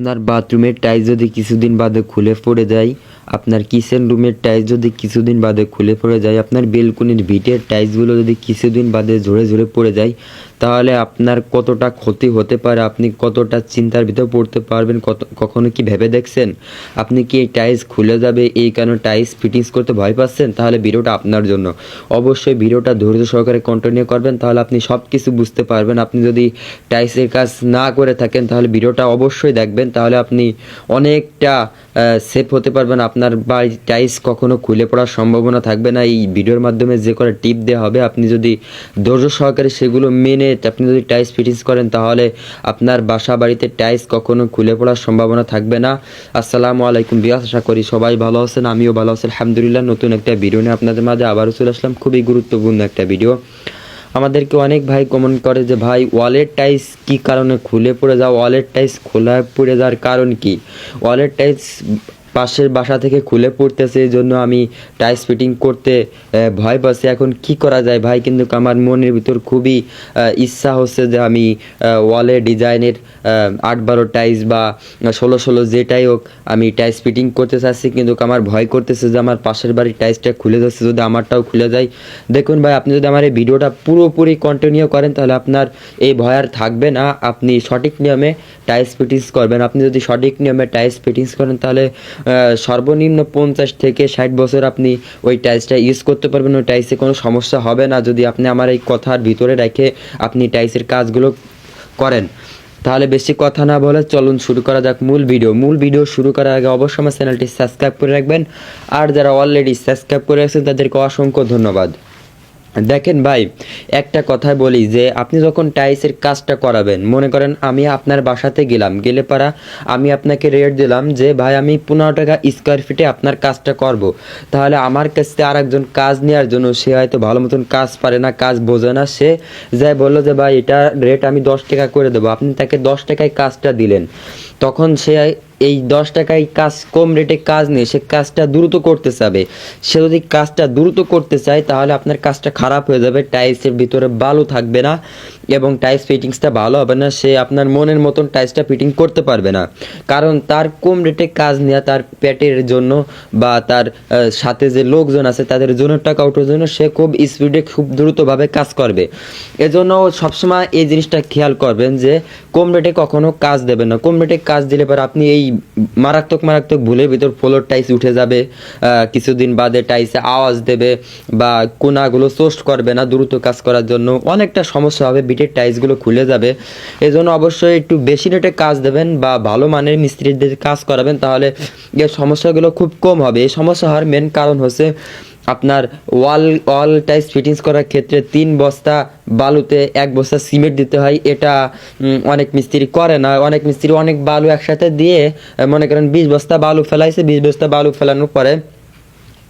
আপনার বাথরুমের টাইলস যদি কিছুদিন বাদে খুলে পড়ে যায়, আপনার কিচেন রুমের টাইলস যদি কিছুদিন বাদে খুলে পড়ে যায়, আপনার বেলকনির ভিটের টাইলসগুলো যদি কিছুদিন বাদে ঝরে ঝরে পড়ে যায় তাহলে আপনার কতটা ক্ষতি হতে পারে? আপনি কতটা চিন্তার ভিতর পড়তে পারবেন? কত, কখনো কি ভেবে দেখছেন? আপনি কি এই টাইলস খুলে যাবে? এই কারণে টাইলস ফিটিংস করতে ভয় পাচ্ছেন? তাহলে ভিডিওটা আপনার জন্য। অবশ্যই ভিডিওটা ধৈর্য সহকারে কন্টিনিউ করবেন, তাহলে আপনি সব কিছু বুঝতে পারবেন। আপনি যদি টাইলসের কাজ না করে থাকেন, তাহলে ভিডিওটা অবশ্যই দেখবেন। তাহলে আপনি অনেকটা সেফ হতে পারবেন। আপনার বাড়ির টাইলস কখনো খুলে পড়ার সম্ভাবনা থাকবে না। এই ভিডিওর মাধ্যমে যে করে টিপ দেওয়া হবে। আপনি যদি ধৈর্য সহকারে সেগুলো মেনে আপনি যদি টাইস ফিটিংস করেন, তাহলে আপনার বাসা বাড়িতে টাইস কখনো খুলে পড়ার সম্ভাবনা থাকবে না। আসসালামু আলাইকুম বিয়াস আশা করি সবাই ভালো আছেন, আমিও ভালো আছি। আলহামদুলিল্লাহ, নতুন একটা ভিডিও নিয়ে আপনাদের মাঝে আবারও চলে আসলাম। খুবই গুরুত্বপূর্ণ একটা ভিডিও আমাদেরকে অনেক ভাই কমেন্ট করে যে, ভাই ওয়ালেট টাইস কি কারণে খুলে পড়ে যাও ওয়ালেট টাইস খোলা পড়ে যাওয়ার কারণ কি? ওয়ালেট টাইস পাশের বাসা থেকে খুলে পড়তেছে, এই জন্য আমি টাইস ফিটিং করতে ভয় পাচ্ছি। এখন কি করা যায় ভাই? কিন্তু আমার মনের ভিতর খুবই ইচ্ছা হচ্ছে যে আমি ওয়ালে ডিজাইনের আট বারো টাইস বা ষোলো ষোলো যেটাই হোক, আমি টাইস ফিটিং করতে চাচ্ছি। কিন্তু আমার ভয় করতেছে যে আমার পাশের বাড়ির টাইসটা খুলে যাচ্ছে, যদি আমারটাও খুলে যায়। দেখুন ভাই, আপনি যদি আমার এই ভিডিওটা পুরোপুরি কন্টিনিউ করেন, তাহলে আপনার এই ভয় আর থাকবে না। আপনি সঠিক নিয়মে টাইস ফিটিংস করবেন। আপনি যদি সঠিক নিয়মে টাইস ফিটিংস করেন, তাহলে সর্বনিম্ন পঞ্চাশ থেকে ষাট বছর আপনি ওই টাইলসটা ইউজ করতে পারবেন। ওই টাইলসে কোনো সমস্যা হবে না যদি আপনি আমার এই কথার ভিতরে রেখে আপনি টাইলসের কাজগুলো করেন। তাহলে বেশি কথা না বলে চলুন শুরু করা যাক মূল ভিডিও মূল ভিডিও শুরু করার আগে অবশ্যই আমার চ্যানেলটি সাবস্ক্রাইব করে রাখবেন। আর যারা অলরেডি সাবস্ক্রাইব করে রাখছেন, তাদেরকে অসংখ্য ধন্যবাদ। দেখেন ভাই, একটা কথা বলি যে, আপনি যখন টাইলসের কাজটা করাবেন, মনে করেন আমি আপনার বাসাতে গেলাম, গেলে পারা আমি আপনাকে রেট দিলাম যে, ভাই, আমি পনেরো টাকা স্কোয়ার ফিটে আপনার কাজটা করব। তাহলে আমার কাছে আর একজন কাজ নেওয়ার জন্য সে হয়তো ভালো মতন কাজ পারে না, কাজ বোঝে না। সে যাই বলল যে, ভাই, এটা রেট আমি দশ টাকা করে দেবো। আপনি তাকে দশ টাকায় কাজটা দিলেন। তখন সে এই দশ টাকায় কাজ, কম রেটে কাজ নিয়ে সে কাজটা দ্রুত করতে চাবে। সে যদি কাজটা দ্রুত করতে চায়, তাহলে আপনার কাজটা খারাপ হয়ে যাবে টাইলসের ভিতরে বালু থাকবে না এবং টাইলস ফিটিংসটা ভালো হবে না, সে আপনার মনের মতন টাইলসটা ফিটিং করতে পারবে না। কারণ তার কম রেটে কাজ নেওয়া তার পেটের জন্য বা তার সাথে যে লোকজন আছে, তাদের জন্য, টাকা ওঠার জন্য, সে খুব স্পিডে খুব দ্রুতভাবে কাজ করবে। এজন্য সবসময় এই জিনিসটা খেয়াল করবেন যে, কম রেটে কখনো কাজ দেবেন না। কম রেটে কাজ দিলে পরে আপনি এই মারাত্মক মারাত্মক ভুলের ভিতর ফ্লোর টাইস উঠে যাবে কিছুদিন বাদে টাইসে আওয়াজ দেবে বা কোনাগুলো সোস্ট করবে না দ্রুত কাজ করার জন্য। অনেকটা সমস্যা হবে বিটের টাইসগুলো খুলে যাবে। এই জন্য অবশ্যই একটু বেশি রেটে কাজ দেবেন বা ভালো মানের মিস্ত্রিদের কাজ করাবেন, তাহলে এই সমস্যাগুলো খুব কম হবে। এই সমস্যা হওয়ার মেন কারণ হচ্ছে আপনার ওয়াল ওয়াল টাইস ফিটিংস করার ক্ষেত্রে তিন বস্তা বালুতে এক বস্তা সিমেন্ট দিতে হয়। এটা অনেক মিস্ত্রি করে না। অনেক মিস্ত্রি অনেক বালু একসাথে দিয়ে, মনে করেন বিশ বস্তা বালু ফেলাইছে, বিশ বস্তা বালু ফেলানোর পরে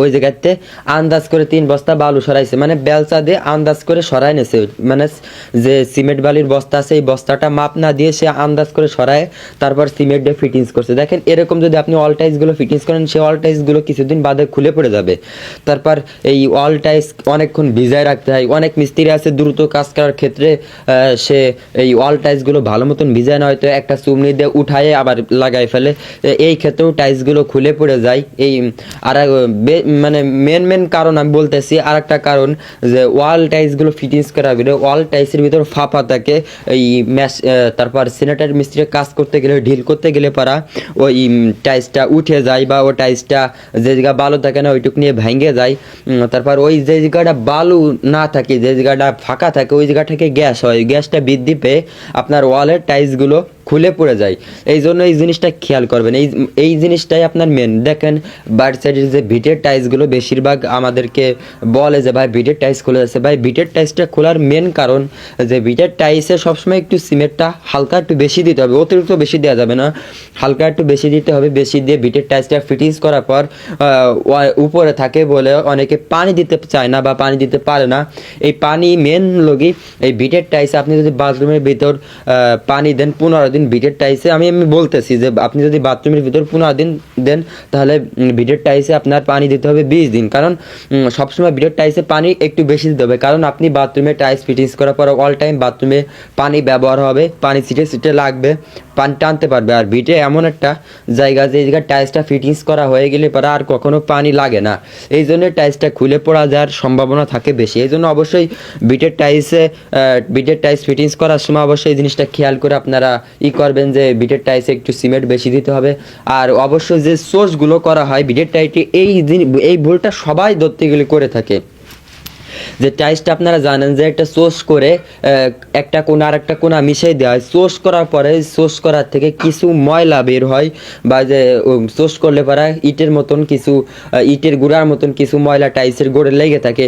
ওই জায়গাতে আন্দাজ করে তিন বস্তা বালু সরাইছে। মানে বেলচা দিয়ে আন্দাজ করে সরাই নেছে। মানে যে সিমেন্ট বালির বস্তা আছে, এই বস্তাটা মাপ না দিয়ে সে আন্দাজ করে সরায়, তারপর সিমেন্ট দিয়ে ফিটিংস করছে। দেখেন, এরকম যদি আপনি অল টাইসগুলো ফিটিংস করেন সেই অল টাইসগুলো কিছুদিন বাদে খুলে পড়ে যাবে। তারপর এই অল টাইস অনেকক্ষণ ভিজায় রাখতে হয়। অনেক মিস্ত্রি আছে দ্রুত কাজ করার ক্ষেত্রে সে এই অল টাইসগুলো ভালো মতন ভিজায় না, হয়তো একটা চুমনি দিয়ে উঠায় আবার লাগাই ফেলে। এই ক্ষেত্রেও টাইসগুলো খুলে পড়ে যায়। এই, আর মানে মেন মেন কারণ আমি বলতেছি আর একটা কারণ যে ওয়াল টাইলসগুলো ফিটিংস করার ভিতরে ওয়াল টাইলসের ভিতরে ফাঁপা থাকে, এই ম্যাশ তারপর সিনেটার মিস্ত্রি কাজ করতে গেলে, ঢিল করতে গেলে পারা, ওই টাইলসটা উঠে যায় বা ও টাইলসটা যে জায়গা বালু থাকে না, ওইটুক নিয়ে ভেঙে যায় তারপর ওই যে জায়গাটা বালু না থাকে, যে জায়গাটা ফাঁকা থাকে, ওই জায়গা থেকে গ্যাস হয় গ্যাসটা বৃদ্ধি পেয়ে আপনার ওয়ালের টাইলসগুলো খুলে পড়ে যায়। এই জন্য এই জিনিসটা খেয়াল করবেন। এই এই জিনিসটাই আপনার মেন দেখেন বাড়ি সাইডের যে ভিটের টাইলসগুলো বেশিরভাগ আমাদেরকে বলে যে, ভাই, ভিটের টাইলস খুলে যাচ্ছে। ভাই, ভিটের টাইলসটা খোলার মেন কারণ যে, ভিটের টাইলসে সবসময় একটু সিমেন্টটা হালকা একটু বেশি দিতে হবে। অতিরিক্ত বেশি দেওয়া যাবে না। হালকা একটু বেশি দিতে হবে। বেশি দিয়ে ভিটের টাইলসটা ফিটিংস করার পর উপরে থাকে বলে অনেকে পানি দিতে চায় না বা পানি দিতে পারে না। এই পানি মেন লগি এই ভিটের টাইলসে আপনি যদি বাথরুমের ভিতর পানি দেন, পনেরো দিন ভিটের টাইসে, আমি আমি বলতেছি যে আপনি যদি বাথরুমের ভিতর পনেরো দিন দেন, তাহলে ভিডের টাইসে আপনার পানি দিতে হবে বিশ দিন। কারণ সবসময় ভিডের টাইসে পানি একটু বেশি দিতে হবে। কারণ আপনি বাথরুমে টাইস ফিটিংস করার পর অল টাইম বাথরুমে পানি ব্যবহার হবে, পানি ছিটে ছিটে লাগবে। পানি টানতে পারবে। আর ভিটে এমন একটা জায়গা যে জায়গায় টাইলসটা ফিটিংস করা হয়ে গেলে পরে আর কখনো পানি লাগে না। এই জন্য টাইলসটা খুলে পড়া যাওয়ার সম্ভাবনা থাকে বেশি। এই জন্য অবশ্যই বিটের টাইলসে বিটের টাইলস ফিটিংস করার সময় অবশ্যই এই জিনিসটা খেয়াল করে আপনারা ই করবেন যে বিটের টাইলসে একটু সিমেন্ট বেশি দিতে হবে। আর অবশ্যই যে সোর্সগুলো করা হয় বিটের টাইটে এই এই ভুলটা সবাই ধরতে গেলে করে থাকে। যে টাইসটা আপনারা জানেন যে একটা সোস করে একটা কোনা আর একটা কোনা মিশিয়ে দেওয়া হয়। সোস করার পরে সোস করার থেকে কিছু ময়লা বের হয় বা যে সোস করলে পরে ইটের মতন কিছু ইটের গুঁড়ার মতন কিছু ময়লা টাইসের গোড়ে লেগে থাকে।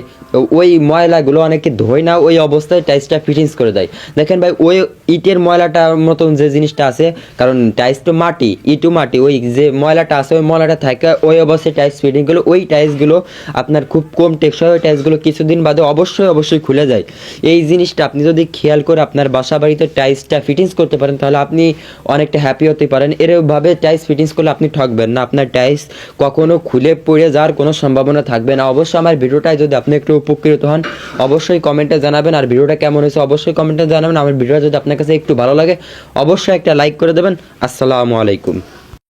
ওই ময়লাগুলো অনেকে ধোয় না, ওই অবস্থায় টাইসটা ফিটিংস করে দেয়। দেখেন ভাই, ওই ইটের ময়লাটার মতন যে জিনিসটা আছে, কারণ টাইস তো মাটি ইটু মাটি, ওই যে ময়লাটা আছে, ওই ময়লাটা থাকে, ওই অবস্থায় টাইস ফিটিং করলে ওই টাইসগুলো আপনার খুব কম টেকসই ওই টাইসগুলো কিছুদিন বাদে অবশ্যই অবশ্যই খুলে যায়। এই জিনিসটা আপনি যদি খেয়াল করে আপনার বাসা বাড়িতে টাইসটা ফিটিংস করতে পারেন, তাহলে আপনি অনেকটা হ্যাপি হতে পারেন। এরভাবে টাইস ফিটিংস করলে আপনি ঠকবেন না। আপনার টাইস কখনো খুলে পড়ে যাওয়ার কোনো সম্ভাবনা থাকবে না। অবশ্যই আমার ভিডিওটায় যদি আপনি একটু উপকৃত হন, অবশ্যই কমেন্টে জানাবেন। আর ভিডিওটা কেমন হয়েছে অবশ্যই কমেন্টে জানাবেন। আমার ভিডিওটা যদি আপনার কাছে একটু ভালো লাগে, অবশ্যই একটা লাইক করে দেবেন। আসসালামু আলাইকুম।